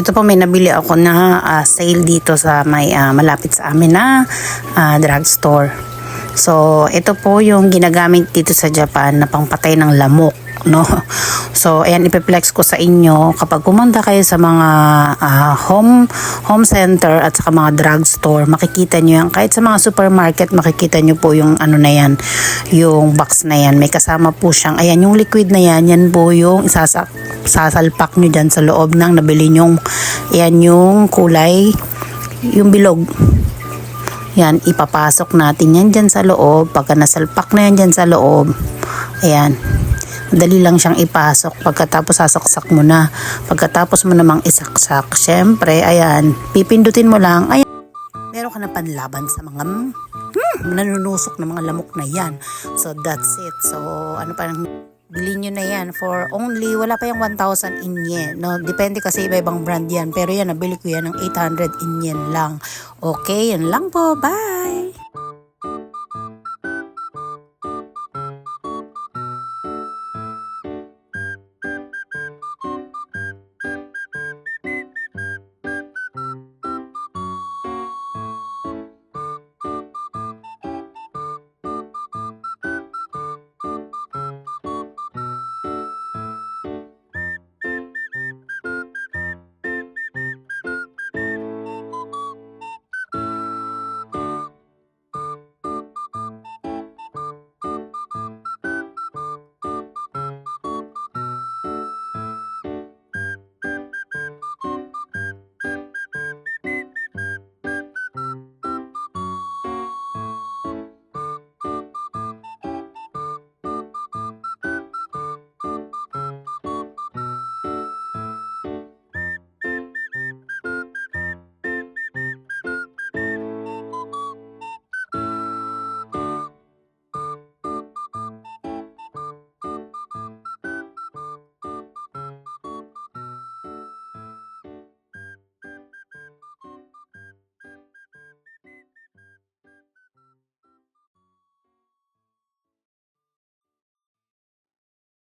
Ito po may nabili ako na ah, sale dito sa may ah, malapit sa amin na ah, drugstore. So, ito po yung ginagamit dito sa Japan na pangpatay ng lamok, no? So, ayan ipiplex ko sa inyo kapag pumunta kayo sa mga ah, home home center at saka mga drugstore, makikita nyo yan. Kahit sa mga supermarket, makikita nyo po yung ano na yan, yung box na yan. May kasama po siyang, ayan yung liquid na yan, yan po yung isasak sasalpak nyo dyan sa loob ng nabili nyong, ayan yung kulay, yung bilog. Yan, ipapasok natin yan dyan sa loob. Pagka nasalpak na yan dyan sa loob, ayan, Dali lang siyang ipasok. Pagkatapos sasaksak mo na. Pagkatapos mo namang isaksak, syempre, ayan, pipindutin mo lang. Ayan, meron ka na panlaban sa mga hmm, nanunusok ng mga lamok na yan. So, that's it. So, ano pa Bilhin nyo na yan for only, wala pa yung 1,000 in yen. No? Depende kasi iba-ibang brand yan. Pero yan, nabili ko yan ng 800 in yen lang. Okay, yan lang po. Bye!